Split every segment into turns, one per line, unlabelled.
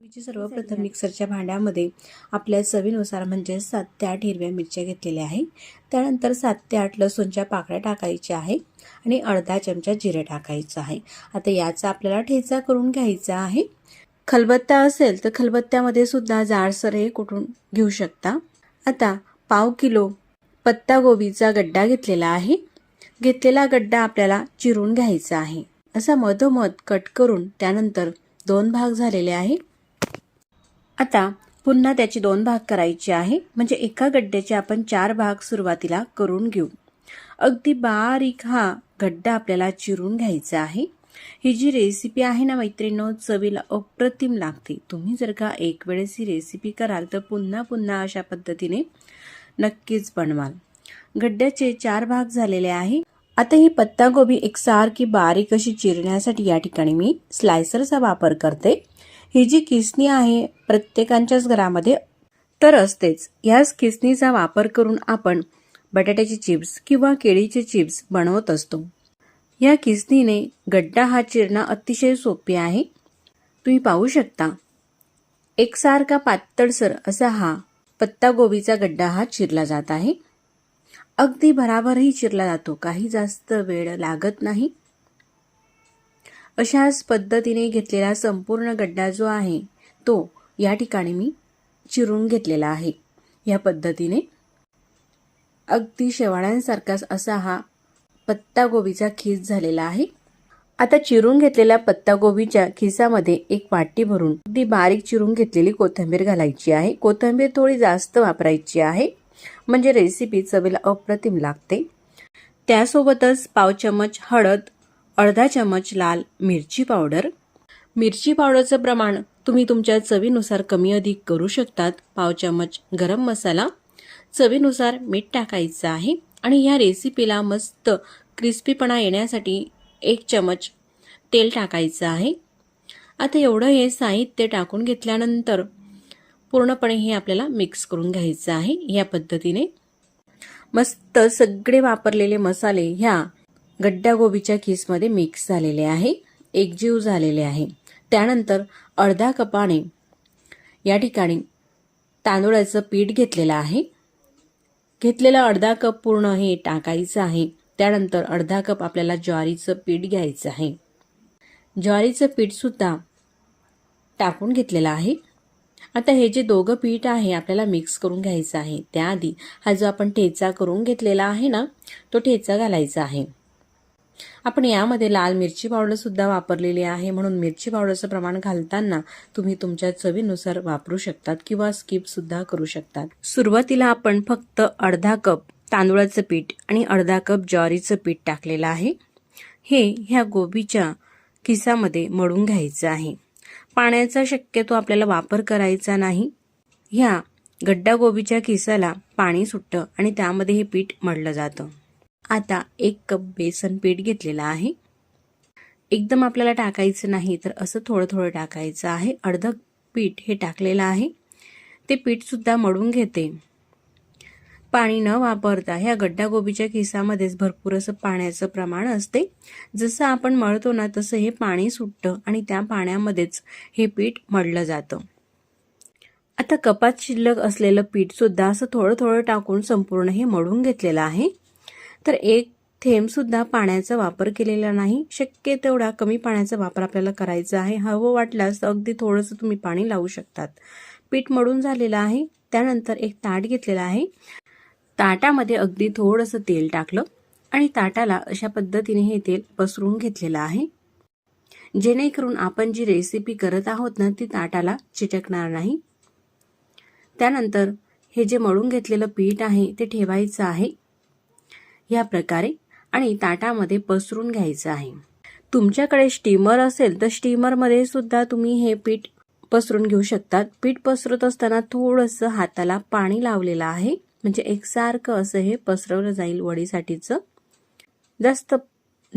मी सर्वप्रथम मिक्सरच्या भांड्यामध्ये आपल्या चवीनुसार म्हणजे सात ते आठ हिरव्या मिरच्या घेतलेल्या आहे. त्यानंतर सात ते आठ लसूणच्या पाकळ्या टाकायच्या आहे आणि अर्धा चमचा जिरे टाकायचं आहे. आता याचा आपल्याला ठेचा करून घ्यायचा आहे. खलबत्ता असेल तर खलबत्त्यामध्ये सुद्धा जाडसर हे कुठून घेऊ शकता? आता पाव किलो पत्तागोबीचा गड्डा घेतलेला आहे. घेतलेला गड्डा आपल्याला चिरून घ्यायचा आहे. असा मधोमध कट करून त्यानंतर दोन भाग झालेले आहे. आता पुन्हा त्याचे दोन भाग करायचे आहे. म्हणजे एका गड्ड्याचे आपण चार भाग सुरुवातीला करून घेऊ. अगदी बारीक हा गड्डा आपल्याला चिरून घ्यायचा आहे. ही जी रेसिपी आहे ना मैत्रिणींनो चवीला अप्रतिम लागते. तुम्ही जर का एक वेळेस ही रेसिपी कराल तर पुन्हा पुन्हा अशा पद्धतीने नक्कीच बनवाल. गड्ड्याचे चार भाग झालेले आहे. आता ही पत्तागोबी एकसारखी बारीक अशी चिरण्यासाठी या ठिकाणी मी स्लायसरचा वापर करते. ही जी किसणी आहे प्रत्येकांच्याच घरामध्ये तर असतेच. याच किसणीचा वापर करून आपण बटाट्याचे चिप्स किंवा केळीचे चिप्स बनवत असतो. या किसणीने गड्डा हा चिरणं अतिशय सोपे आहे. तुम्ही पाहू शकता. एकसारखा पातळसर असा हा पत्तागोबीचा गड्डा हा चिरला जात आहे. अगदी भराभरही चिरला जातो. काही जास्त वेळ लागत नाही. अशाच पद्धतीने घेतलेला संपूर्ण गड्डा जो आहे तो या ठिकाणी मी चिरून घेतलेला आहे. या पद्धतीने अगदी शेवाळ्यांसारखाच असा हा पत्तागोबीचा खीस झालेला आहे. आता चिरून घेतलेल्या पत्तागोबीच्या खिसामध्ये एक वाटी भरून अगदी बारीक चिरून घेतलेली कोथिंबीर घालायची आहे. कोथिंबीर थोडी जास्त वापरायची आहे म्हणजे रेसिपी चवीला अप्रतिम लागते. त्यासोबतच पाव चमच हळद अर्धा चमच लाल मिरची पावडर. मिरची पावडरचं प्रमाण तुम्ही तुमच्या चवीनुसार कमी अधिक करू शकतात. पाव चमच गरम मसाला. चवीनुसार मीठ टाकायचं आहे आणि ह्या रेसिपीला मस्त क्रिस्पीपणा येण्यासाठी एक चमच तेल टाकायचं आहे. आता एवढं हे साहित्य टाकून घेतल्यानंतर पूर्णपणे हे आपल्याला मिक्स करून घ्यायचं आहे. या पद्धतीने मस्त सगळे वापरलेले मसाले ह्या गड्ड्या गोबीच्या खीसमध्ये मिक्स झालेले आहे एकजीव झालेले आहे. त्यानंतर अर्धा कपाने या ठिकाणी तांदूळाचं पीठ घेतलेलं आहे. घेतलेला अर्धा कप पूर्ण हे टाकायचं आहे. त्यानंतर अर्धा कप आपल्याला ज्वारीचं पीठ घ्यायचं आहे. ज्वारीचं पीठसुद्धा टाकून घेतलेलं आहे. आता हे जे दोघं पीठ आहे आपल्याला मिक्स करून घ्यायचं आहे. त्याआधी हा जो आपण ठेचा करून घेतलेला आहे ना तो ठेचा घालायचा आहे. आपण यामध्ये लाल मिरची पावडरसुद्धा वापरलेली आहे. म्हणून मिरची पावडरचं प्रमाण घालताना तुम्ही तुमच्या चवीनुसार वापरू शकतात किंवा स्किप सुद्धा करू शकतात. सुरुवातीला आपण फक्त अर्धा कप तांदूळाचं पीठ आणि अर्धा कप ज्वारीचं पीठ टाकलेलं आहे. हे ह्या गोबीच्या किसामध्ये मळून घ्यायचं आहे. पाण्याचा शक्यतो आपल्याला वापर करायचा नाही. ह्या गड्डा गोबीच्या किसाला पाणी सुटतं आणि त्यामध्ये हे पीठ मळलं जातं. आता एक कप बेसन पीठ घेतलेलं आहे. एकदम आपल्याला टाकायचं नाही तर असं थोडं थोडं टाकायचं आहे. अर्धं पीठ हे टाकलेलं आहे. ते पीठसुद्धा मळून घेते. पाणी न वापरता ह्या गड्डा गोबीच्या किसामध्येच भरपूर असं पाण्याचं प्रमाण असते. जसं आपण मळतो ना तसं हे पाणी सुटतं आणि त्या पाण्यामध्येच हे पीठ मळलं जातं. आता कपात शिल्लक असलेलं पीठसुद्धा असं थोडं थोडं टाकून संपूर्ण हे मळून घेतलेलं आहे. तर एक थेंबसुद्धा पाण्याचा वापर केलेला नाही. शक्य तेवढा कमी पाण्याचा वापर आपल्याला करायचा आहे. हवं वाटल्यास अगदी थोडंसं तुम्ही पाणी लावू शकतात. पीठ मळून झालेलं आहे. त्यानंतर एक ताट घेतलेला आहे. ताटामध्ये अगदी थोडंसं तेल टाकलं आणि ताटाला अशा पद्धतीने हे तेल पसरून घेतलेलं आहे. जेणेकरून आपण जी रेसिपी करत आहोत ना ती ताटाला चिटकणार नाही. त्यानंतर हे जे मळून घेतलेलं पीठ आहे ते ठेवायचं आहे. या प्रकारे आणि ताटामध्ये पसरून घ्यायचं आहे. तुमच्याकडे स्टीमर असेल तर स्टीमरमध्ये सुद्धा तुम्ही हे पीठ पसरून घेऊ शकतात. पीठ पसरत असताना थोडंसं हाताला पाणी लावलेलं आहे. म्हणजे एकसारखं असं हे पसरवलं जाईल वडीसाठीचं. जास्त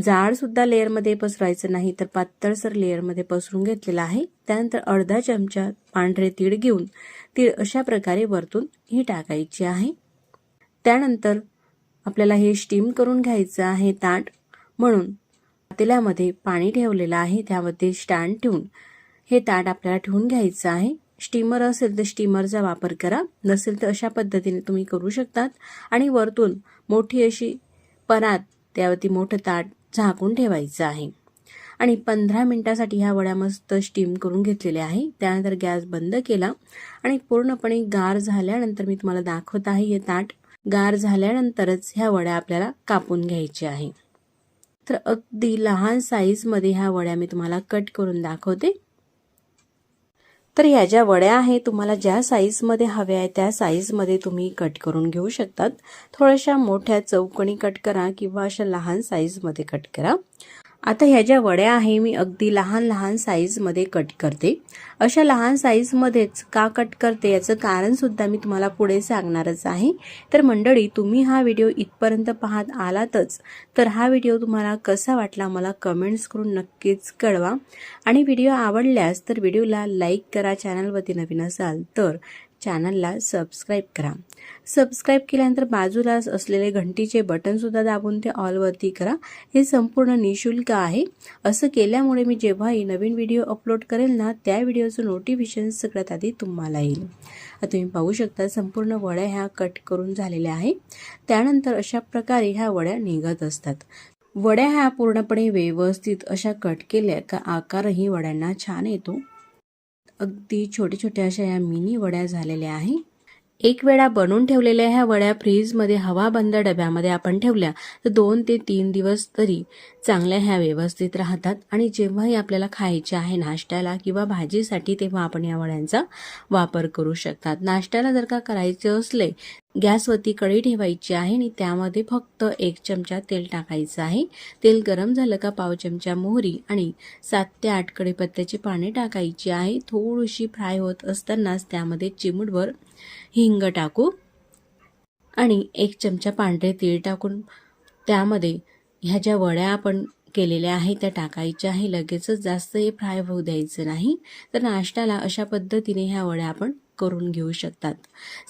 जाड सुद्धा लेअरमध्ये पसरायचं नाही तर पातळसर लेअरमध्ये पसरून घेतलेलं आहे. त्यानंतर अर्धा चमचा पांढरे तीळ घेऊन तीळ अशा प्रकारे वरतून ही टाकायची आहे. त्यानंतर आपल्याला हे स्टीम करून घ्यायचं आहे ताट म्हणून. पातेल्यामध्ये पाणी ठेवलेलं आहे त्यामध्ये स्टँड ठेवून. हे ताट आपल्याला ठेवून घ्यायचं आहे. स्टीमर असेल तर स्टीमरचा वापर करा. नसेल तर अशा पद्धतीने तुम्ही करू शकतात. आणि वरतून मोठी अशी परात त्यावरती मोठं ताट झाकून ठेवायचं आहे. आणि पंधरा मिनटासाठी ह्या वड्या मस्त स्टीम करून घेतलेल्या आहे. त्यानंतर गॅस बंद केला. आणि पूर्णपणे गार झाल्यानंतर मी तुम्हाला दाखवत आहे हे ताट. गार झाल्यानंतरच ह्या वड्या आपल्याला कापून घ्यायच्या आहे. तर अगदी लहान साईजमध्ये ह्या वड्या मी तुम्हाला कट करून दाखवते. तर ह्या ज्या वड्या आहेत तुम्हाला ज्या साईजमध्ये हव्या आहे त्या साईजमध्ये तुम्ही कट करून घेऊ शकतात. थोड्याशा मोठ्या चौकणी कट करा किंवा अशा लहान साईजमध्ये कट करा. आता ह्या ज्या वड्या आहे मी अगदी लहान लहान साईजमध्ये कट करते. अशा लहान साईजमध्येच का कट करते याचं कारणसुद्धा मी तुम्हाला पुढे सांगणारच आहे. तर मंडळी तुम्ही हा व्हिडिओ इथपर्यंत पाहत आलातच तर हा व्हिडिओ तुम्हाला कसा वाटला मला कमेंट्स करून नक्कीच कळवा. आणि व्हिडिओ आवडल्यास तर व्हिडिओला लाईक करा चॅनलवरती नवीन असाल तर चॅनलला सबस्क्राईब करा. सबस्क्राईब केल्यानंतर बाजूलाच असलेले घंटीचे बटनसुद्धा दाबून ते ऑलवरती करा. हे संपूर्ण निशुल्क आहे. असं केल्यामुळे मी जेव्हाही नवीन व्हिडिओ अपलोड करेल ना त्या व्हिडिओचं नोटिफिकेशन सगळ्यात आधी तुम्हाला येईल. तुम्ही पाहू शकता संपूर्ण वड्या ह्या कट करून झालेल्या आहे. त्यानंतर अशा प्रकारे ह्या वड्या निघत असतात. वड्या ह्या पूर्णपणे व्यवस्थित अशा कट केल्या का आकारही वड्यांना छान येतो. अगदी छोट्या छोट्या अशा या मिनी वड्या झालेल्या आहे. एक वेळा बनवून ठेवलेल्या ह्या वड्या फ्रीजमध्ये हवा बंद डब्यामध्ये आपण ठेवल्या तर दोन ते तीन दिवस तरी चांगल्या ह्या व्यवस्थित राहतात. आणि जेव्हाही आपल्याला खायचे आहे नाश्त्याला किंवा भाजीसाठी तेव्हा आपण या वड्यांचा वापर करू शकतात. नाश्त्याला जर का करायचे असले गॅसवरती कढई ठेवायची आहे आणि त्यामध्ये फक्त एक चमचा तेल टाकायचं आहे. तेल गरम झालं का पाव चमचा मोहरी आणि सात ते आठ कढीपत्त्याची पाने टाकायची आहे. थोडीशी फ्राय होत असतानाच त्यामध्ये चिमूटभर हिंग टाकू आणि एक चमचा पांढरे तीळ टाकून त्यामध्ये ह्या ज्या वड्या आपण केलेल्या आहे त्या टाकायच्या आहे. लगेचच जास्त हे फ्राय होऊ द्यायचं नाही. तर नाश्त्याला अशा पद्धतीने ह्या वड्या आपण करून घेऊ शकतात.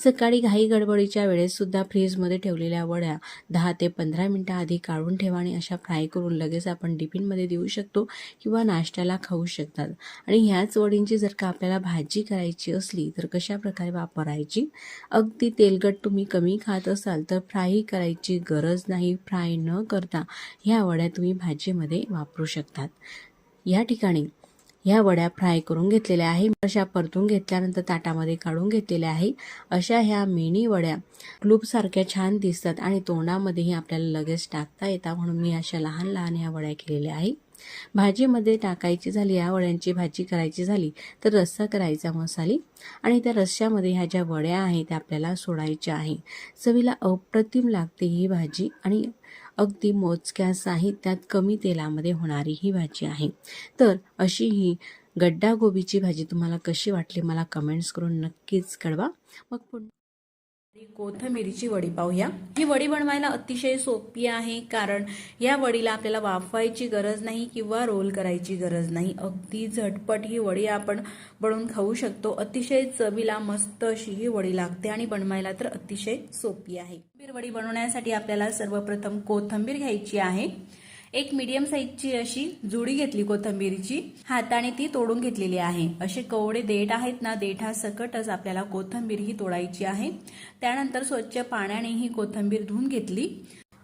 सकाळी घाई गडबडीच्या वेळेससुद्धा फ्रीजमध्ये ठेवलेल्या वड्या दहा ते पंधरा मिनटं आधी काढून ठेवा आणि अशा फ्राय करून लगेच आपण टिफिनमध्ये देऊ शकतो किंवा नाश्त्याला खाऊ शकतात. आणि ह्याच वडींची जर का आपल्याला भाजी करायची असली तर कशा प्रकारे वापरायची? अगदी तेलकट तुम्ही कमी खात असाल तर फ्राय करायची गरज नाही. फ्राय न करता ह्या वड्या तुम्ही भाजीमध्ये वापरू शकतात. या ठिकाणी ह्या वड्या फ्राय करून घेतलेल्या आहे. अशा परतून घेतल्यानंतर ताटामध्ये काढून घेतलेल्या आहे. अशा ह्या मिनी वड्या सारख्या छान दिसतात आणि तोंडामध्येही आपल्याला लगेच टाकता येतात म्हणून मी अशा लहान लहान ह्या वड्या केलेल्या आहे. भाजीमध्ये टाकायची झाली या वड्यांची भाजी करायची झाली तर रस्सा करायचा मसाली आणि त्या रस्स्यामध्ये ह्या ज्या वड्या आहेत त्या आपल्याला सोडायच्या आहे. चवीला अप्रतिम लागते ही भाजी आणि अगदी मोजक्या साहित्यात कमी तेलामध्ये होणारी ही भाजी आहे. तर अशी ही गड्डा गोबीची भाजी तुम्हाला कशी वाटली मला कमेंट्स करून नक्कीच कळवा. मग पुन्हा कोथमिरीची वडी पाहूया. ही वडी बनवायला अतिशय सोपी आहे कारण या वडीला आपल्याला वाफवायची गरज नाही किंवा रोल करायची गरज नाही. अगदी झटपट ही वडी आपण बनवून खाऊ शकतो. अतिशय चवीला मस्त अशी ही वडी लागते आणि बनवायला तर अतिशय सोपी आहे. वडी बनवण्यासाठी आपल्याला सर्वप्रथम कोथंबीर घ्यायची आहे. एक मीडियम साईजची अशी जुडी घेतली कोथंबीरीची. हाताने ती तोडून घेतलेली आहे. असे कवडे देठ आहेत ना देठा सकटच आपल्याला कोथंबीर ही तोडायची आहे. त्यानंतर स्वच्छ पाण्याने ही कोथंबीर धुवून घेतली.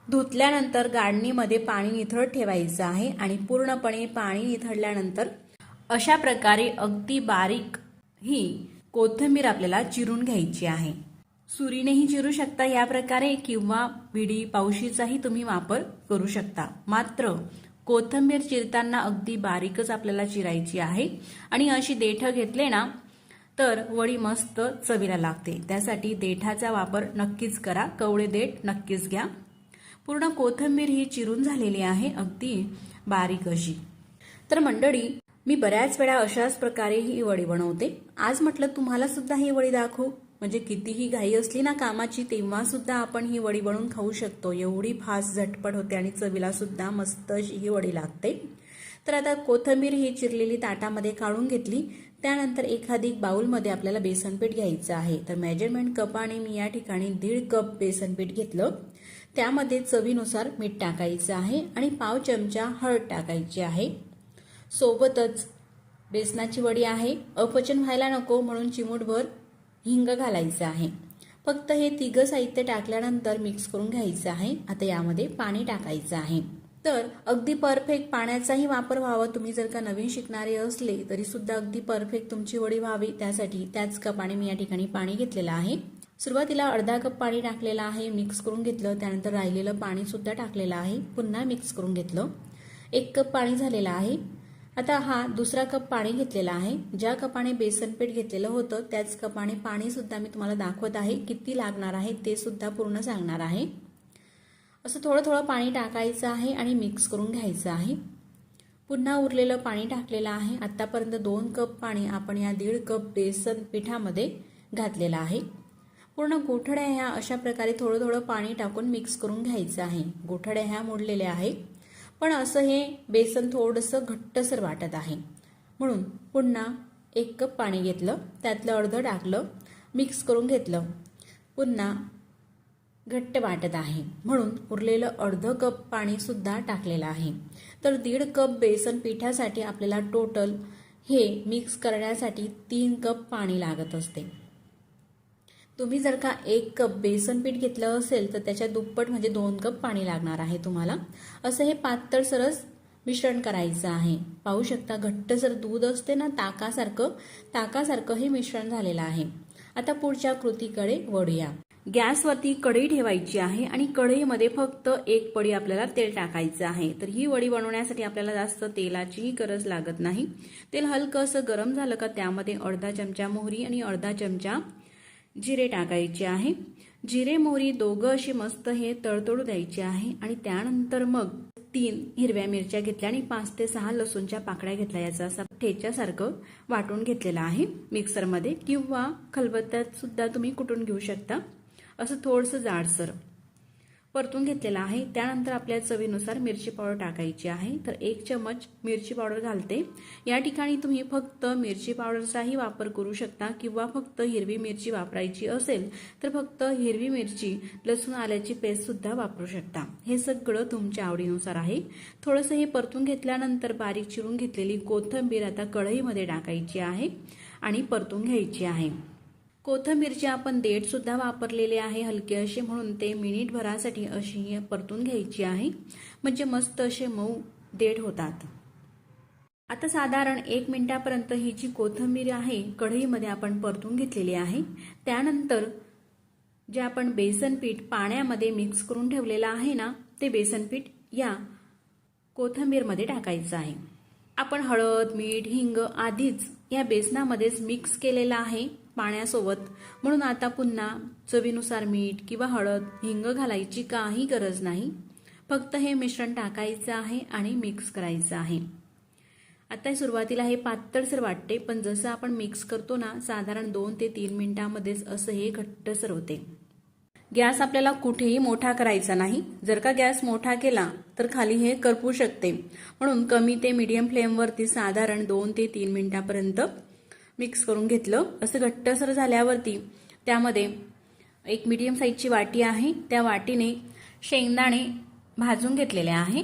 धुतल्यानंतर गाडणीमध्ये पाणी निथळत ठेवायचं आहे आणि पूर्णपणे पाणी निथळल्यानंतर अशा प्रकारे अगदी बारीक ही कोथंबीर आपल्याला चिरून घ्यायची आहे. सुरीनेही चिरू शकता या प्रकारे किंवा विडी पावशीचाही तुम्ही वापर करू शकता. मात्र कोथंबीर चिरताना अगदी बारीकच आपल्याला चिरायची आहे आणि अशी देठ घेतले ना तर वडी मस्त चवीला लागते. त्यासाठी देठाचा वापर नक्कीच करा. कवळे देठ नक्कीच घ्या. पूर्ण कोथंबीर ही चिरून झालेली आहे अगदी बारीक अशी. तर मंडळी मी बऱ्याच वेळा अशाच प्रकारे ही वडी बनवते. आज म्हटलं तुम्हाला सुद्धा ही वडी दाखवू. म्हणजे कितीही घाई असली ना कामाची तेव्हा सुद्धा आपण ही वडी बनवून खाऊ शकतो. एवढी फास्ट झटपट होते आणि चवीला सुद्धा मस्त अशी ही वडी लागते. तर आता कोथंबीर ही चिरलेली ताटामध्ये काढून घेतली. त्यानंतर एखादी बाऊलमध्ये आपल्याला बेसनपीठ घ्यायचं आहे. तर मेजरमेंट कपाने मी या ठिकाणी दीड कप बेसनपीठ घेतलं. त्यामध्ये चवीनुसार मीठ टाकायचं आहे आणि पाव चमचा हळद टाकायची आहे. सोबतच बेसनाची वडी आहे. अपचन व्हायला नको म्हणून चिमूटभर हिंग घालायचं आहे. फक्त हे तिघं साहित्य टाकल्यानंतर मिक्स करून घ्यायचं आहे. आता यामध्ये पाणी टाकायचं आहे. तर अगदी परफेक्ट पाण्याचाही वापर व्हावा. तुम्ही जर का नवीन शिकणारे असले तरी सुद्धा अगदी परफेक्ट तुमची वडी व्हावी. त्यासाठी त्याच कपाने मी या ठिकाणी पाणी घेतलेलं आहे. सुरुवातीला अर्धा कप पाणी टाकलेलं आहे. मिक्स करून घेतलं. त्यानंतर राहिलेलं पाणी सुद्धा टाकलेलं आहे. पुन्हा मिक्स करून घेतलं. एक कप पाणी झालेलं आहे. आता हा दुसरा कप पाणी घेतलेला आहे. ज्या कपाने बेसन पीठ घेतलेलं होतं त्याच कपाने पाणी सुद्धा मी तुम्हाला दाखवत आहे. किती लागणार आहे ते सुद्धा पूर्ण सांगणार आहे. असं थोडं थोडं पाणी टाकायचं आहे आणि मिक्स करून घ्यायचं आहे. पुन्हा उरलेलं पाणी टाकलेलं आहे. आत्तापर्यंत दोन कप पाणी आपण या दीड कप बेसन पिठामध्ये घातलेलं आहे. पूर्ण गोठड्या ह्या अशा प्रकारे थोडं थोडं पाणी टाकून मिक्स करून घ्यायचं आहे. गोठड्या ह्या मोडलेल्या आहे पण असं हे बेसन थोडंसं घट्टसर वाटत आहे. म्हणून पुन्हा एक कप पाणी घेतलं त्यातलं अर्धं टाकलं मिक्स करून घेतलं. पुन्हा घट्ट वाटत आहे. म्हणून उरलेलं अर्ध कप पाणीसुद्धा टाकलेलं आहे. तर दीड कप बेसन पिठासाठी आपल्याला टोटल हे मिक्स करण्यासाठी तीन कप पाणी लागत असते. तुम्ही जर का एक कप बेसन पीठ घेतलं असेल तर त्याच्या दुप्पट म्हणजे दोन कप पाणी लागणार आहे तुम्हाला. असं हे पातळ सरस मिश्रण करायचं आहे. पाहू शकता घट्ट जर दूध असते ना ताकासारखं ताकासारखं हे मिश्रण झालेलं आहे. आता पुढच्या कृतीकडे वळूया. गॅसवरती कढई ठेवायची आहे आणि कढईमध्ये फक्त एक पडी आपल्याला तेल टाकायचं आहे. तर ही वडी बनवण्यासाठी आपल्याला जास्त तेलाचीही गरज लागत नाही. तेल हलकं असं गरम झालं का त्यामध्ये अर्धा चमचा मोहरी आणि अर्धा चमचा जिरे टाकायचे आहे. जिरे मोहरी दोघं अशी मस्त हे तळतळू द्यायचे आहे आणि त्यानंतर मग तीन हिरव्या मिरच्या घेतल्या आणि पाच ते सहा लसूणच्या पाकड्या घेतल्या. याचा असा ठेच्यासारखं वाटून घेतलेलं आहे मिक्सरमध्ये किंवा खलबत्त्यात सुद्धा तुम्ही कुटून घेऊ शकता. असं थोडंसं जाडसर. परतून घेतलेला आहे. त्यानंतर आपल्या चवीनुसार मिरची पावडर टाकायची आहे. तर एक चमच मिरची पावडर घालते. या ठिकाणी तुम्ही फक्त मिरची पावडरचाही वापर करू शकता किंवा फक्त हिरवी मिरची वापरायची असेल तर फक्त हिरवी मिरची लसूण आल्याची पेस्ट सुद्धा वापरू शकता. हे सगळं तुमच्या आवडीनुसार आहे. थोडंसं हे परतून घेतल्यानंतर बारीक चिरून घेतलेली कोथिंबीर आता कढईमध्ये टाकायची आहे आणि परतून घ्यायची आहे. कोथिंबीरचे आपण देठसुद्धा वापरलेले आहे हलके असे म्हणून ते मिनिटभरासाठी अशी परतून घ्यायची आहे. म्हणजे मस्त असे मऊ देठ होतात. आता साधारण एक मिनिटापर्यंत ही जी कोथिंबीर आहे कढईमध्ये आपण परतून घेतलेली आहे. त्यानंतर जे आपण बेसन पीठ पाण्यामध्ये मिक्स करून ठेवलेलं आहे ना ते बेसन पीठ या कोथिंबीरमध्ये टाकायचं आहे. आपण हळद मीठ हिंग आधीच या बेसनामध्येच मिक्स केलेलं आहे. पाण्यासोबत. म्हणून आता पुन्हा चवीनुसार मीठ किंवा हळद हिंग घालायची काही गरज नाही. फक्त हे मिश्रण टाकायचं आहे आणि मिक्स करायचं आहे. आता सुरुवातीला हे पातळसर वाटते पण जसं आपण मिक्स करतो ना साधारण दोन ते तीन मिनिटांमध्येच असं हे घट्टसर होते. गॅस आपल्याला कुठेही मोठा करायचा नाही. जर का गॅस मोठा केला तर खाली हे करपू शकते. म्हणून कमी ते मीडियम फ्लेमवरती साधारण दोन ते तीन मिनिटापर्यंत मिक्स करून घेतलं. असं घट्टसर झाल्यावरती त्यामध्ये एक मीडियम साईजची वाटी आहे. त्या वाटीने शेंगदाणे भाजून घेतलेले आहे.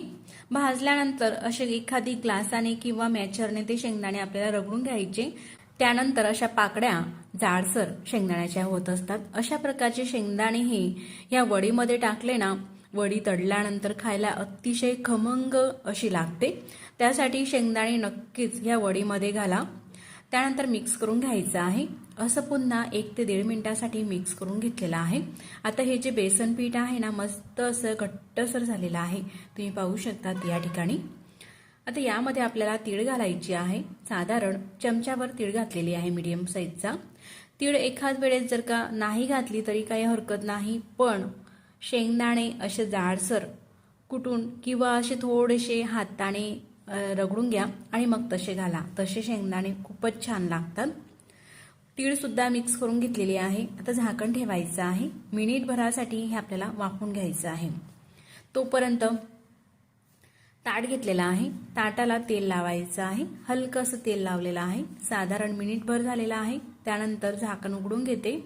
भाजल्यानंतर असे एखादी ग्लासाने किंवा मॅचरने ते शेंगदाणे आपल्याला रगडून घ्यायचे. त्यानंतर अशा पाकड्या जाडसर शेंगदाण्याच्या होत असतात. अशा प्रकारचे शेंगदाणे हे या वडीमध्ये टाकले ना वडी तडल्यानंतर खायला अतिशय खमंग अशी लागते. त्यासाठी शेंगदाणे नक्कीच या वडीमध्ये घाला. त्यानंतर मिक्स करून घ्यायचं आहे. असं पुन्हा एक ते दीड मिनिटासाठी मिक्स करून घेतलेलं आहे. आता हे जे बेसन पीठ आहे ना मस्त असं घट्टसर झालेलं आहे. तुम्ही पाहू शकतात या ठिकाणी. आता यामध्ये आपल्याला तीळ घालायची आहे. साधारण चमच्यावर तीळ घातलेली आहे मीडियम साईजचा तीळ एखाद वेळेस जर का नाही घातली तरी काही हरकत नाही पण शेंगदाणे असे जाडसर कुटून किंवा असे थोडेसे हाताने रगडून घ्या आणि मग तसे घाला. तसे शेंगदाणे खूपच छान लागतात. तीळ सुद्धा मिक्स करून घेतलेली आहे. आता झाकण ठेवायचं आहे. मिनिटभरासाठी हे आपल्याला वाफून घ्यायचं आहे. तोपर्यंत ताट घेतलेला आहे. ताटाला तेल लावायचं आहे. हलकं असं तेल लावलेलं आहे. साधारण मिनिटभर झालेलं आहे. त्यानंतर झाकण उघडून घेते.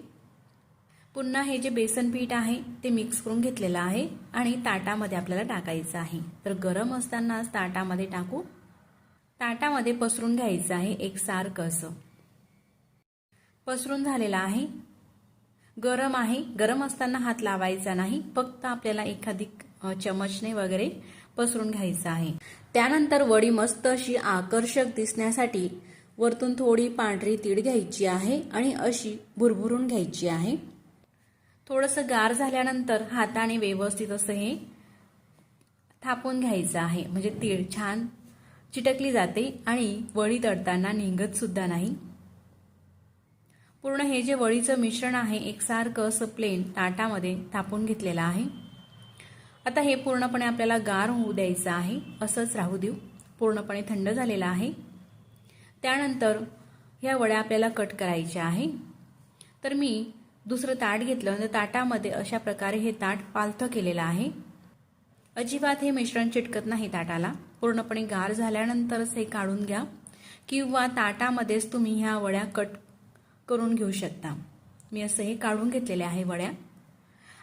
पुन्हा हे जे बेसन पीठ आहे ते मिक्स करून घेतलेलं आहे आणि ताटामध्ये आपल्याला टाकायचं आहे. तर गरम असतानाच ताटामध्ये टाकू. ताटामध्ये पसरून घ्यायचं आहे एक सारखं असं पसरून झालेलं आहे. गरम आहे. गरम असताना हात लावायचा नाही. फक्त आपल्याला एखादी चमचने वगैरे पसरून घ्यायचं आहे. त्यानंतर वडी मस्त अशी आकर्षक दिसण्यासाठी वरतून थोडी पांढरी तीळ घ्यायची आहे आणि अशी भुरभुरून घ्यायची आहे. थोडंसं गार झाल्यानंतर हाताने व्यवस्थित असं हे थापून घ्यायचं आहे. म्हणजे तीळ छान चिटकली जाते आणि वळी तळताना निघत सुद्धा नाही. पूर्ण हे जे वळीचं मिश्रण आहे एकसारखं असं प्लेन ताटामध्ये थापून घेतलेलं आहे. आता हे पूर्णपणे आपल्याला गार होऊ द्यायचं आहे. असंच राहू देऊ. पूर्णपणे थंड झालेलं आहे. त्यानंतर ह्या वड्या आपल्याला कट करायच्या आहे. तर मी दुसरं ताट घेतलं तर ताटामध्ये अशा प्रकारे हे ताट पालथं केलेलं आहे. अजिबात हे मिश्रण चिटकत नाही ताटाला. पूर्णपणे गार झाल्यानंतरच हे काढून घ्या किंवा ताटामध्येच तुम्ही ह्या वड्या कट करून घेऊ शकता. मी असं हे काढून घेतलेले आहे वड्या.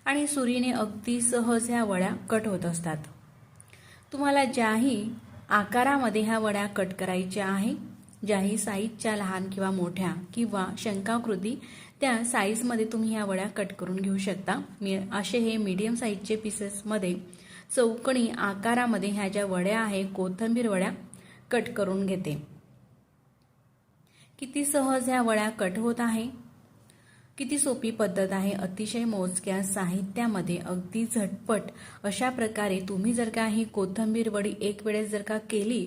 आणि सुरीने अगदी सहज ह्या वड्या कट होत असतात. तुम्हाला ज्याही आकारामध्ये ह्या वड्या कट करायच्या आहे ज्याही साईजच्या लहान किंवा मोठ्या किंवा शंकाकृती त्या साईजमध्ये तुम्ही ह्या वड्या कट करून घेऊ शकता. मी असे हे मीडियम साईजचे पीसेसमध्ये चौकणी आकारामध्ये ह्या ज्या वड्या आहे कोथंबीर वड्या कट करून घेते. किती सहज ह्या वड्या कट होत आहे? किती सोपी पद्धत आहे? अतिशय मोजक्या साहित्यामध्ये अगदी झटपट अशा प्रकारे तुम्ही जर का ही कोथंबीर वडी एक वेळेस जर का केली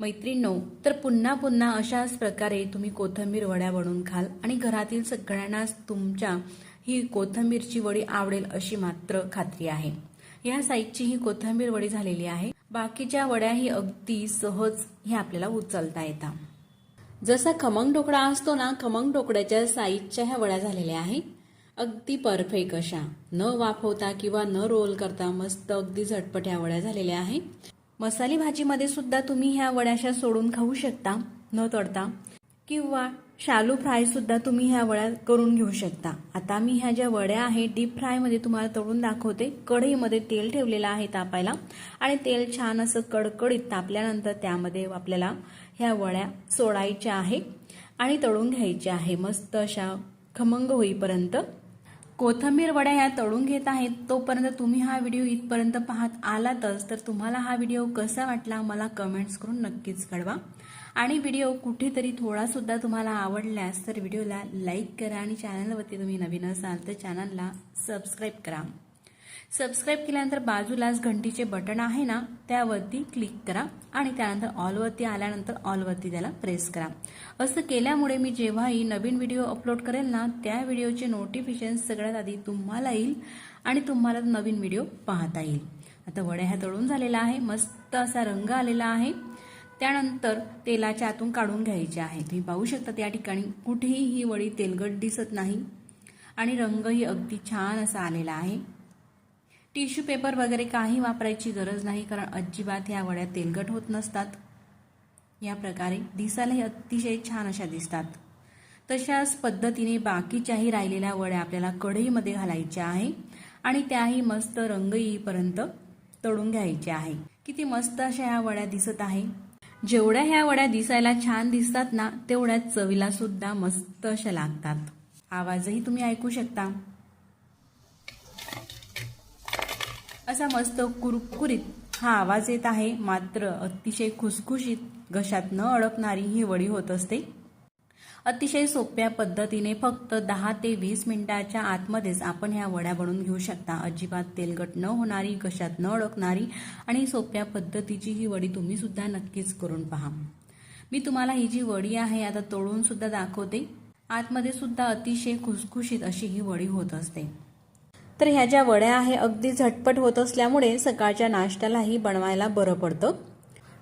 मैत्रिणींनो तर पुन्हा पुन्हा अशाच प्रकारे तुम्ही कोथंबीर वड्या बनवून खाल आणि घरातील सगळ्यांनाच तुमच्या ही कोथंबीरची वडी आवडेल अशी मात्र खात्री आहे. या साईजची ही कोथंबीर वडी झालेली आहे. बाकीच्या वड्याही अगदी सहज हे आपल्याला उचलता येतात जसा खमंग ढोकळा असतो ना खमंग ढोकळ्याच्या साईजच्या ह्या वड्या झालेल्या आहे. अगदी परफेक्ट अशा. न वाफवता किंवा न रोल करता मस्त अगदी झटपट ह्या वड्या झालेल्या आहे. मसाली भाजीमध्ये सुद्धा तुम्ही ह्या वड्याशा सोडून खाऊ शकता न तळता किंवा शालू फ्राय सुद्धा तुम्ही ह्या वड्या करून घेऊ शकता. आता मी ह्या ज्या वड्या आहेत डीप फ्रायमध्ये तुम्हाला तळून दाखवते. कढईमध्ये तेल ठेवलेलं आहे तापायला. आणि तेल छान असं कडकडीत तापल्यानंतर त्यामध्ये आपल्याला ह्या वड्या सोडायच्या आहे आणि तळून घ्यायच्या आहे. मस्त अशा खमंग होईपर्यंत. कोथंबीर वड्या ह्या तळून घेत आहेत तोपर्यंत तुम्ही हा व्हिडिओ इथपर्यंत पाहत आलातच तर तुम्हाला हा व्हिडिओ कसा वाटला मला कमेंट्स करून नक्कीच कळवा. आणि व्हिडिओ कुठेतरी थोडासुद्धा तुम्हाला आवडल्यास तर व्हिडिओला लाईक करा आणि चॅनलवरती तुम्ही नवीन असाल तर चॅनलला सबस्क्राईब करा. सबस्क्राईब केल्यानंतर बाजूलाच घंटीचे बटन आहे ना त्यावरती क्लिक करा आणि त्यानंतर ऑलवरती आल्यानंतर ऑलवरती त्याला प्रेस करा. असं केल्यामुळे मी जेव्हाही नवीन व्हिडिओ अपलोड करेल ना त्या व्हिडिओचे नोटिफिकेशन सगळ्यात आधी तुम्हाला येईल आणि तुम्हाला नवीन व्हिडिओ पाहता येईल. आता वड्या ह्या तळून झालेला आहे मस्त असा रंग आलेला आहे. त्यानंतर तेलाच्या आतून काढून घ्यायचे आहे. तुम्ही पाहू शकता त्या ठिकाणी कुठेही ही वडी तेलगट दिसत नाही आणि रंगही अगदी छान असा आलेला आहे. टिश्यू पेपर वगैरे काही वापरायची गरज नाही कारण अजिबात ह्या वड्या तेलकट होत नसतात. या प्रकारे दिसायलाही अतिशय छान अशा दिसतात. तशाच पद्धतीने बाकीच्याही राहिलेल्या वड्या आपल्याला कढईमध्ये घालायच्या आहे आणि त्याही मस्त रंग येईपर्यंत तळून घ्यायच्या आहे. किती मस्त अशा ह्या वड्या दिसत आहे. जेवढ्या ह्या वड्या दिसायला छान दिसतात ना तेवढ्या चवीला सुद्धा मस्त अशा लागतात. आवाजही तुम्ही ऐकू शकता. असा मस्त कुरकुरीत हा आवाज येत आहे. मात्र अतिशय खुसखुशीत घशात न अडकणारी ही वडी होत असते. अतिशय सोप्या पद्धतीने फक्त दहा ते वीस मिनिटाच्या आतमध्येच आपण ह्या वड्या बनवून घेऊ शकता. अजिबात तेलगट न होणारी घशात न अडकणारी आणि सोप्या पद्धतीची ही वडी तुम्ही सुद्धा नक्कीच करून पहा. मी तुम्हाला ही जी वडी आहे आता तोडून सुद्धा दाखवते. आतमध्ये सुद्धा अतिशय खुसखुशीत अशी ही वडी होत असते. तर ह्या ज्या वड्या आहे अगदी झटपट होत असल्यामुळे सकाळच्या नाश्त्यालाही बनवायला बरं पडतं.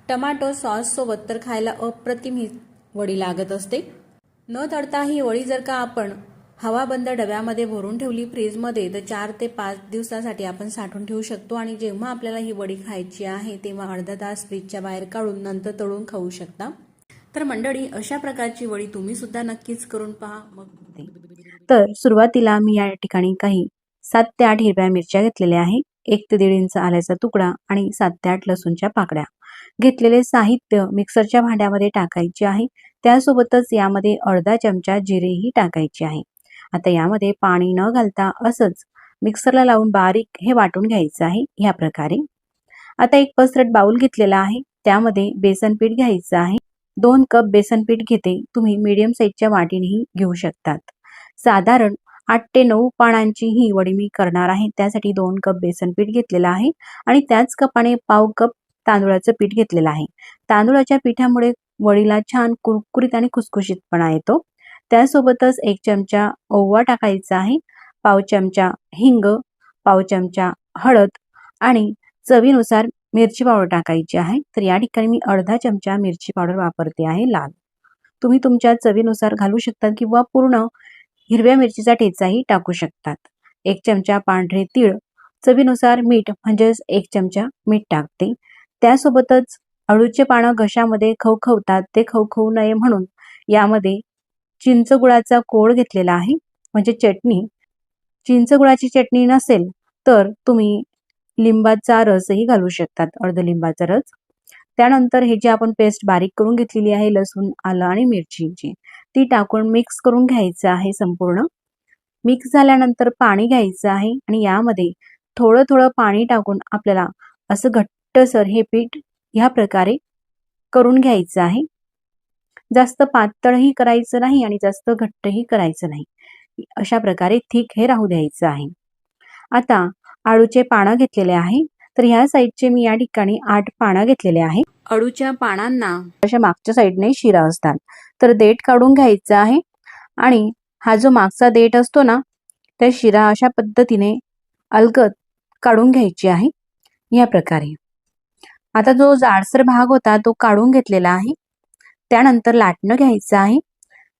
टमाटो सॉस सोबत तर खायला अप्रतिम ही वडी लागत असते. न तडता ही वडी जर का आपण हवाबंद डब्यामध्ये भरून ठेवली फ्रीजमध्ये तर चार ते पाच दिवसासाठी आपण साठवून ठेवू शकतो आणि जेव्हा आपल्याला ही वडी खायची आहे तेव्हा अर्धा तास फ्रीजच्या बाहेर काढून नंतर तळून खाऊ शकता. तर मंडळी अशा प्रकारची वडी तुम्ही सुद्धा नक्कीच करून पहा. मग
तर सुरुवातीला मी या ठिकाणी काही सात ते आठ हिरव्या मिरच्या घेतलेल्या आहे
एक ते दीड इंच आल्याचा तुकडा आणि सात ते आठ लसूणच्या पाकड्या घेतलेले साहित्य मिक्सरच्या भांड्यामध्ये टाकायचे आहे. त्यासोबतच यामध्ये अर्धा चमचा जिरेही टाकायचे आहे. आता यामध्ये पाणी न घालता असंच मिक्सरला लावून बारीक हे वाटून घ्यायचं आहे. ह्या प्रकारे. आता एक पसरट बाउल घेतलेला आहे. त्यामध्ये बेसन पीठ घ्यायचं आहे. दोन कप बेसन पीठ घेते. तुम्ही मीडियम साईजच्या वाटीनेही घेऊ शकतात. साधारण आठ ते नऊ पानांची ही वडी मी करणार आहे. त्यासाठी दोन कप बेसन पीठ घेतलेलं आहे आणि त्याच कपाने पाव कप तांदूळाचं पीठ घेतलेलं आहे. तांदूळाच्या पिठामुळे वडीला छान कुरकुरीत आणि खुसखुशीतपणा येतो. त्यासोबतच एक चमचा ओवा टाकायचा आहे पाव चमचा हिंग पाव चमचा हळद आणि चवीनुसार मिरची पावडर टाकायची आहे. तर या ठिकाणी मी अर्धा चमचा मिरची पावडर वापरते आहे लाल. तुम्ही तुमच्या चवीनुसार घालू शकता किंवा पूर्ण हिरव्या मिरचीचा ठेचाही टाकू शकतात. एक चमचा पांढरे तीळ चवीनुसार मीठ म्हणजेच एक चमचा मीठ टाकते. त्यासोबतच अळूचे पानं घशामध्ये खवखवतात ते खवखवू नये म्हणून यामध्ये चिंचगुळाचा कोळ घेतलेला आहे. म्हणजे चटणी. चिंचगुळाची चटणी नसेल तर तुम्ही लिंबाचा रसही घालू शकतात अर्ध लिंबाचा रस. त्यानंतर हे जे आपण पेस्ट बारीक करून घेतलेली आहे लसूण आलं आणि मिरचीची. ती टाकून मिक्स करून घ्यायचं आहे संपूर्ण. मिक्स झाल्यानंतर पाणी घ्यायचं आहे आणि यामध्ये थोडं थोडं पाणी टाकून आपल्याला असं घट्टसर हे पीठ ह्या प्रकारे करून घ्यायचं आहे. जास्त पातळही करायचं नाही आणि जास्त घट्टही करायचं नाही. अशा प्रकारे थिक हे राहू द्यायचं आहे. आता आळूचे पानं घेतलेले आहे. तर ह्या साईडचे मी या ठिकाणी आठ पानं घेतलेले आहे. अळूच्या पानांना अशा मागच्या साईडने शिरा असतात. तर देठ काढून घ्यायचा आहे. आणि हा जो मागचा देठ असतो ना त्या शिरा अशा पद्धतीने अलगद काढून घ्यायची आहे. या प्रकारे. आता जो जाडसर भाग होता तो काढून घेतलेला आहे. त्यानंतर लाटणं घ्यायचं आहे.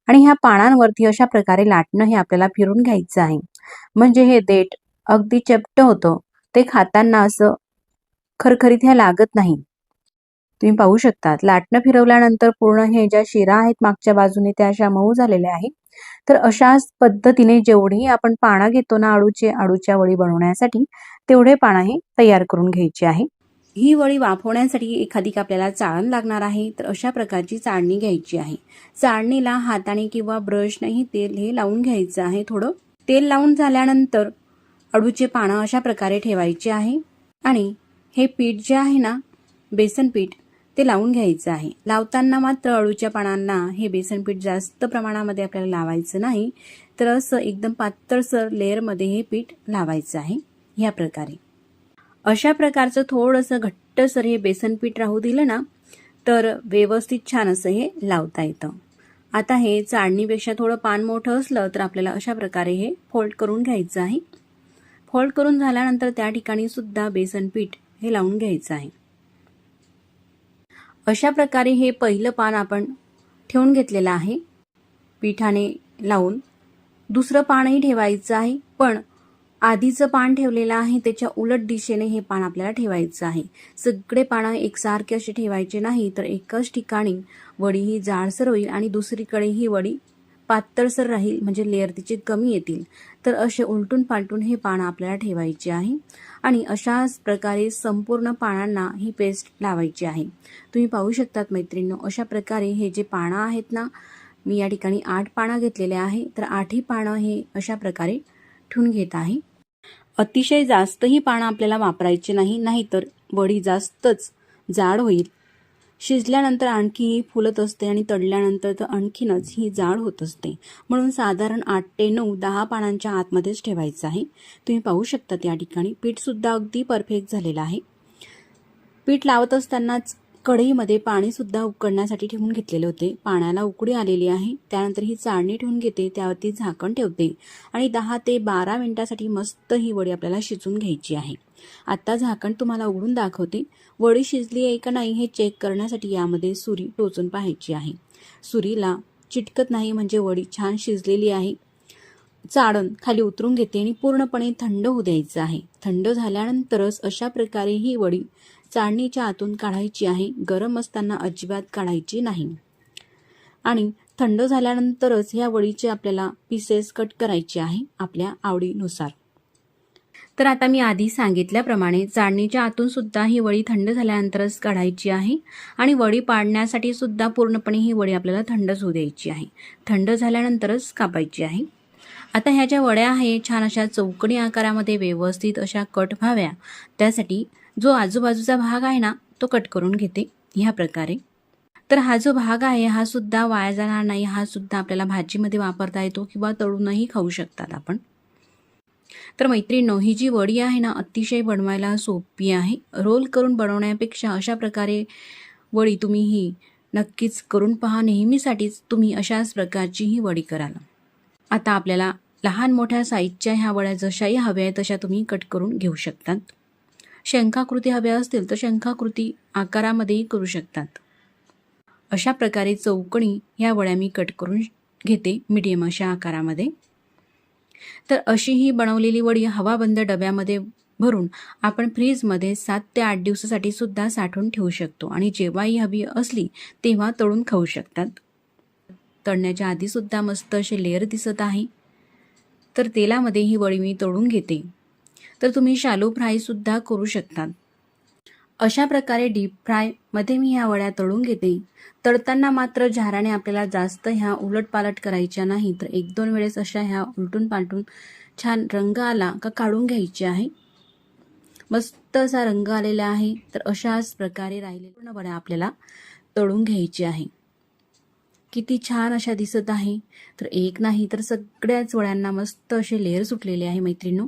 आणि ह्या पानांवरती अशा प्रकारे लाटणं हे आपल्याला फिरून घ्यायचं आहे. म्हणजे हे देठ अगदी चपट होतं. ते खाताना असं खरखरीत ह्या लागत नाही. तुम्ही पाहू शकतात. लाटणं फिरवल्यानंतर पूर्ण हे ज्या शिरा आहेत मागच्या बाजूने त्या अशा मऊ झालेल्या आहेत. तर अशाच पद्धतीने जेवढी आपण पानं घेतो ना आळूचे आळूच्या वळी बनवण्यासाठी तेवढे पानं हे तयार करून घ्यायचे आहे. ही वळी वाफवण्यासाठी एखादी आपल्याला चाळण लागणार आहे तर अशा प्रकारची चाळणी घ्यायची आहे. चाळणीला हाताने किंवा ब्रशनेही तेल हे लावून घ्यायचं आहे थोडं. तेल लावून झाल्यानंतर अडूचे पानं अशा प्रकारे ठेवायचे आहे. आणि हे पीठ जे आहे ना बेसन पीठ ते लावून घ्यायचं आहे. लावताना मात्र अळूच्या पानांना हे बेसन पीठ जास्त प्रमाणामध्ये आपल्याला लावायचं नाही. तर असं एकदम पातळसर लेअरमध्ये हे पीठ लावायचं आहे. ह्या प्रकारे. अशा प्रकारचं थोडंसं घट्टसर हे बेसन पीठ राहू दिलं ना तर व्यवस्थित छान असं हे लावता येतं. आता हे चाळणीपेक्षा थोडं पान मोठं असलं तर आपल्याला अशा प्रकारे हे फोल्ड करून घ्यायचं आहे. फोल्ड करून झाल्यानंतर त्या ठिकाणी सुद्धा बेसन पीठ हे लावून घ्यायचं आहे. अशा प्रकारे हे पहिलं पान आपण ठेवून घेतलेलं आहे. पिठाने लावून दुसरं पानही ठेवायचं आहे पण आधीचं पान ठेवलेलं आहे त्याच्या उलट दिशेने हे पान आपल्याला ठेवायचं आहे. सगळे पानं एकसारखे असे ठेवायचे नाही तर एकाच ठिकाणी वडी ही जाडसर होईल आणि दुसरीकडे ही वडी पातळसर राहील म्हणजे लेअर तिचे कमी येतील. तर असे उलटून पालटून हे पानं आपल्याला ठेवायचे आहे. आणि अशाच प्रकारे संपूर्ण पानांना ही पेस्ट लावायची आहे. तुम्ही पाहू शकतात मैत्रिणींनो अशा प्रकारे हे जे पानं आहेत ना मी या ठिकाणी आठ पानं घेतलेले आहे. तर आठही पानं हे अशा प्रकारे ठेवून घेत आहे. अतिशय जास्तही पानं आपल्याला वापरायचे नाही नाहीतर वडी जास्तच जाड होईल. शिजल्यानंतर आणखी ही फुलत असते आणि तडल्यानंतर तर आणखीनच ही जाड होत असते. म्हणून साधारण आठ ते नऊ दहा पानांच्या आतमध्येच ठेवायचं आहे. तुम्ही पाहू शकता या ठिकाणी पीठसुद्धा अगदी परफेक्ट झालेलं आहे. पीठ लावत असतानाच कढईमध्ये पाणीसुद्धा उकडण्यासाठी ठेवून घेतलेले होते. पाण्याला उकडी आलेली आहे. त्यानंतर ही चाळणी ठेवून घेते. त्यावरती झाकण ठेवते. आणि दहा ते बारा मिनिटासाठी मस्त ही वडी आपल्याला शिजून घ्यायची आहे. आत्ता झाकण तुम्हाला उघडून दाखवते. वडी शिजली आहे का नाही हे चेक करण्यासाठी यामध्ये सुरी टोचून पाहायची आहे. सुरीला चिटकत नाही म्हणजे वडी छान शिजलेली आहे. चाळण खाली उतरून घेते आणि पूर्णपणे थंड होऊ द्यायचं आहे. थंड झाल्यानंतरच अशा प्रकारे ही वडी चाळणीच्या आतून काढायची आहे. गरम असताना अजिबात काढायची नाही. आणि थंड झाल्यानंतरच ह्या वडीचे आपल्याला पीसेस कट करायचे आहे आपल्या आवडीनुसार. तर आता मी आधी सांगितल्याप्रमाणे चाळणीच्या आतून सुद्धा ही वडी थंड झाल्यानंतरच काढायची आहे आणि वडी पाडण्यासाठी सुद्धा पूर्णपणे ही वडी आपल्याला थंडच होऊ द्यायची आहे. थंड झाल्यानंतरच कापायची आहे. आता ह्या ज्या वड्या आहे छान अशा चौकणी आकारामध्ये व्यवस्थित अशा कट व्हाव्या. त्यासाठी जो आजूबाजूचा भाग आहे ना तो कट करून घेते ह्या प्रकारे. तर हा जो भाग आहे हा सुद्धा वाया जाणार नाही. हा सुद्धा आपल्याला भाजीमध्ये वापरता येतो किंवा तळूनही खाऊ शकतात आपण. तर मैत्रिणींनो ही जी वडी आहे ना अतिशय बनवायला सोपी आहे. रोल करून बनवण्यापेक्षा अशा प्रकारे वडी तुम्ही ही नक्कीच करून पहा. नेहमीसाठीच तुम्ही अशाच प्रकारची ही वडी कराल. आता आपल्याला लहान मोठ्या साईजच्या ह्या वड्या जशाही हव्या आहेत तशा तुम्ही कट करून घेऊ शकतात. शंखाकृती हव्या असतील तर शंखाकृती आकारामध्येही करू शकतात. अशा प्रकारे चौकणी ह्या वड्या मी कट करून घेते मीडियम अशा आकारामध्ये. तर अशी ही बनवलेली वडी हवाबंद डब्यामध्ये भरून आपण फ्रीजमध्ये सात ते आठ दिवसासाठी सुद्धा साठवून ठेवू शकतो. आणि जेव्हाही हवी असली तेव्हा तळून खाऊ शकतात. तळण्याच्या आधीसुद्धा मस्त असे लेअर दिसत आहे. तर तेलामध्ये ही वडी मी तळून घेते. तर तुम्ही शालो फ्रायसुद्धा करू शकतात. अशा प्रकारे डीप फ्रायमध्ये मी ह्या वड्या तळून घेते. तळताना मात्र झाराने आपल्याला जास्त ह्या उलटपालट करायच्या नाही तर एक दोन वेळेस अशा ह्या उलटून पालटून छान रंग आला का काढून घ्यायची आहे. मस्त असा रंग आलेला आहे तर अशाच प्रकारे राहिले पूर्ण वड्या आपल्याला तळून घ्यायची आहे. किती छान अशा दिसत आहे. तर एक नाही तर सगळ्याच वड्यांना मस्त असे लेअर सुटलेले आहे मैत्रिणींनो.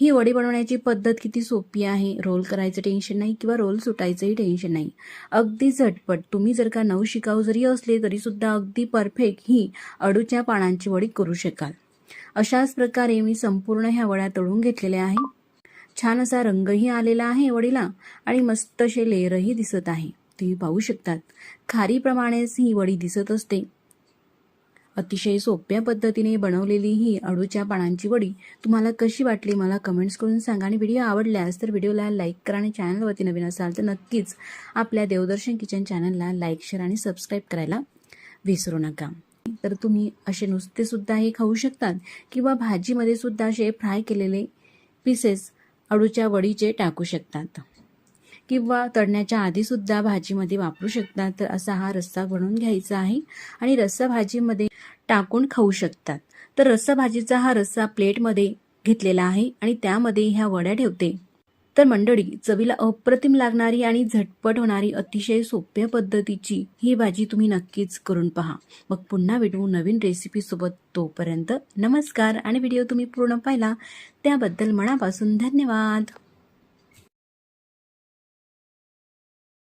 ही वडी बनवण्याची पद्धत किती सोपी आहे? रोल करायचं टेन्शन नाही किंवा रोल सुटायचंही टेन्शन नाही. अगदी झटपट. तुम्ही जर का नऊ शिकाऊ जरी असले तरीसुद्धा अगदी परफेक्ट ही अडूच्या पानांची वडी करू शकाल. अशाच प्रकारे मी संपूर्ण ह्या वड्या तळून घेतलेल्या आहे. छान असा रंगही आलेला आहे वडीला आणि मस्त असे लेअरही दिसत आहे. तुम्ही पाहू शकतात. खारीप्रमाणेच ही वडी दिसत असते. अतिशय सोप्या पद्धतीने बनवलेली ही अडूच्या पानांची वडी. तुम्हाला कशी वाटली मला कमेंट्स करून सांगा आणि व्हिडिओ आवडल्यास तर व्हिडिओला लाईक करा आणि चॅनलवरती नवीन असाल तर नक्कीच आपल्या देवदर्शन किचन चॅनलला लाईक शेअर आणि सबस्क्राईब करायला विसरू नका. तर तुम्ही असे नुसते सुद्धा हे खाऊ शकतात किंवा भाजीमध्ये सुद्धा असे फ्राय केलेले पीसेस अडूच्या वडीचे टाकू शकतात. किंवा तळण्याच्या आधीसुद्धा भाजीमध्ये वापरू शकतात. तर असा हा रस्सा बनवून घ्यायचा आहे. आणि रस्सा भाजीमध्ये टाकून खाऊ शकतात. तर रस्सा भाजीचा हा रस्सा प्लेटमध्ये घेतलेला आहे आणि त्यामध्ये ह्या वड्या ठेवते. तर मंडळी चवीला अप्रतिम लागणारी आणि झटपट होणारी अतिशय सोप्या पद्धतीची ही भाजी तुम्ही नक्कीच करून पहा. मग पुन्हा भेटू नवीन रेसिपीसोबत तोपर्यंत नमस्कार आणि व्हिडिओ तुम्ही पूर्ण पाहिला. त्याबद्दल मनापासून धन्यवाद.